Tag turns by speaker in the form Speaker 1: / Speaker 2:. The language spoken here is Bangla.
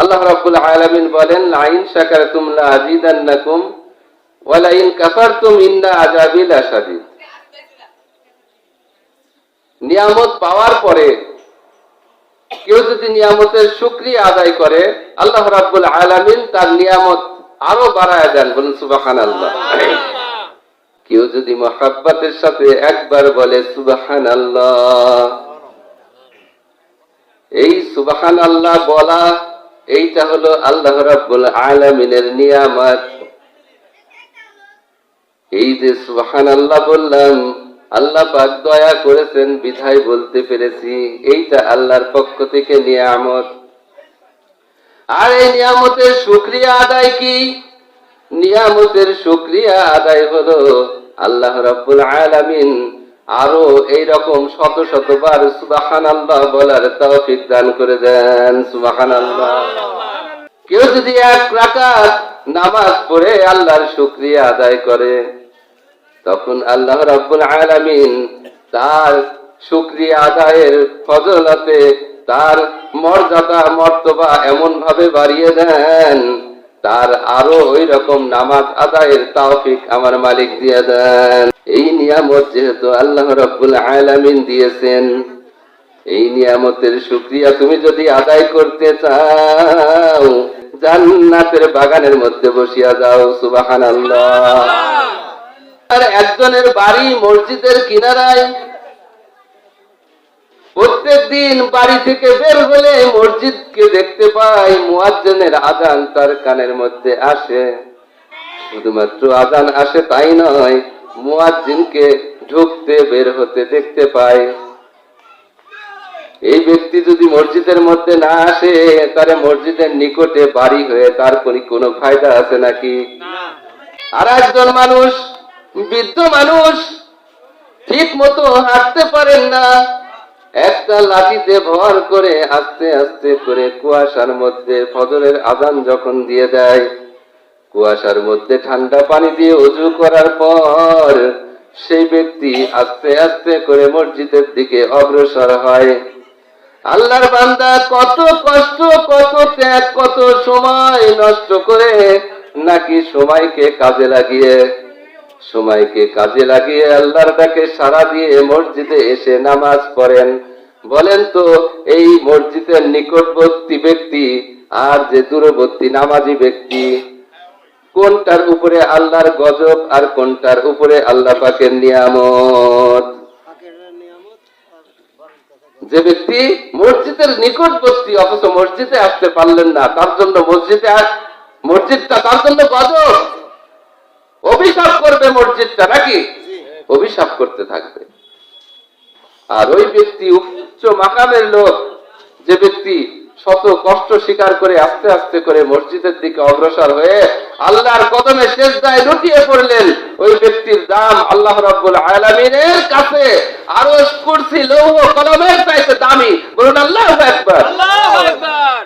Speaker 1: আল্লাহ রাব্বুল আলামিন বলেন, লাইন শাকারতুম লা আযীদান্নাকুম ওয়া লাইন কাফারতুম ইন্না আযাবি লাশাদীদ। নিয়ামত পাওয়ার পরে কেউ যদি নিয়ামতের শুকরিয়া আদায় করে, আল্লাহ রাব্বুল আলামিন তার নিয়ামত আরও বাড়ায় দেন, বলুন সুবহানাল্লাহ। কেউ যদি মহাব্বাতের সাথে একবার বলে সুবাহান আল্লাহ এই সুবাহান আল্লাহ বলা এইটা হলো আল্লাহ রাব্বুল আলামিনের নিয়ামত। এই যে সুবাহান আল্লাহ বললাম, আল্লাহ পাক দয়া করেছেন, বিধায় বলতে পেরেছি, এইটা আল্লাহর পক্ষ থেকে নিয়ামত। আর এই নিয়ামতের শুক্রিয়া আদায় কি? নিয়ামতের শুক্রিয়া আদায় হলো আল্লাহ রাব্বুল আলামিন আরও এই রকম শত শতবার সুবাহান আল্লাহ বলার তৌফিক দান করে দেন সুবাহান আল্লাহ কেউ যদি এক রাকাত নামাজ পড়ে আল্লাহর শুক্রিয়া আদায় করে, তখন আল্লাহ রাব্বুল আলামিন তার শুক্রিয়া আদায়ের ফজলতে তার মর্যাদা, মর্তবা এমন ভাবে বাড়িয়ে দেন। তার আরও ওই রকম নামাজ আদায়ের তৌফিক আমার মালিক দিয়ে দেন। এই নিয়ামত যেহেতু আল্লাহ রাব্বুল আলামিন দিয়েছেন, এই নিয়ামতের শুক্রিয়া তুমি যদি আদায় করতে চাও, জান্নাতের বাগানের মধ্যে বসিয়া যাও, সুবহানাল্লাহ। আর একজনের বাড়ি মসজিদের কিনারায় প্রত্যেক দিন বাড়ি থেকে বের হলে মসজিদকে দেখতে পাই মুয়াজ্জিনের আজান তার কানের মধ্যে আসে। শুধুমাত্র আজান আসে তাই নয়, মুয়াজ্জিনকে ঢুকতে বের হতে দেখতে পায় এই ব্যক্তি যদি মসজিদের মধ্যে না আসে, তাহলে মসজিদের নিকটে বাড়ি হয়ে তার কোনো ফায়দা আছে নাকি? আর একজন মানুষ, বৃদ্ধ মানুষ, ঠিক মতো হাঁটতে পারেন না। একটা লাঠিতে ভর করে আস্তে আস্তে করে কুয়াশার মধ্যে ফজরের আজান যখন দিয়ে দেয়, কুয়াশার মধ্যে ঠান্ডা পানি দিয়ে উজু করার পর সেই ব্যক্তি আস্তে আস্তে করে মসজিদের দিকে অগ্রসর হয়। আল্লাহর বান্দা কত কষ্ট, কত ত্যাগ, কত সময় নষ্ট করে নাকি সময়কে কাজে লাগিয়ে সময়কে কাজে লাগিয়ে আল্লাহর ডাকে সারা দিয়ে মসজিদে এসে নামাজ পড়েন। বলেন তো, এই মসজিদের নিকটবর্তী ব্যক্তি আর যে দূরবর্তী নামাজি ব্যক্তি? কোনটার উপরে আল্লাহর গজব আর কোনটার উপরে আল্লাহ পাকের নিয়ামত? যে ব্যক্তি মসজিদের নিকটবর্তী, অথচ মসজিদে আসতে পারলেন না, তার জন্য মসজিদে মসজিদটা তার জন্য গজব। করবে মসজিদটা নাকি? অভিশাপ করতে থাকবে। আর ওই ব্যক্তি উচ্চ মাকামের লোক যে ব্যক্তি শত কষ্ট স্বীকার করে আস্তে আস্তে করে মসজিদের দিকে অগ্রসর হয়ে আল্লাহর কদমে শেষ দায় লুটিয়ে পড়লেন ওই ব্যক্তির দাম আল্লাহ রাব্বুল আলামিনের কাছে। আরও কুরসি লৌহ কলমের চাইতে দামি। বলুন আল্লাহ একবার
Speaker 2: আল্লাহু আকবার।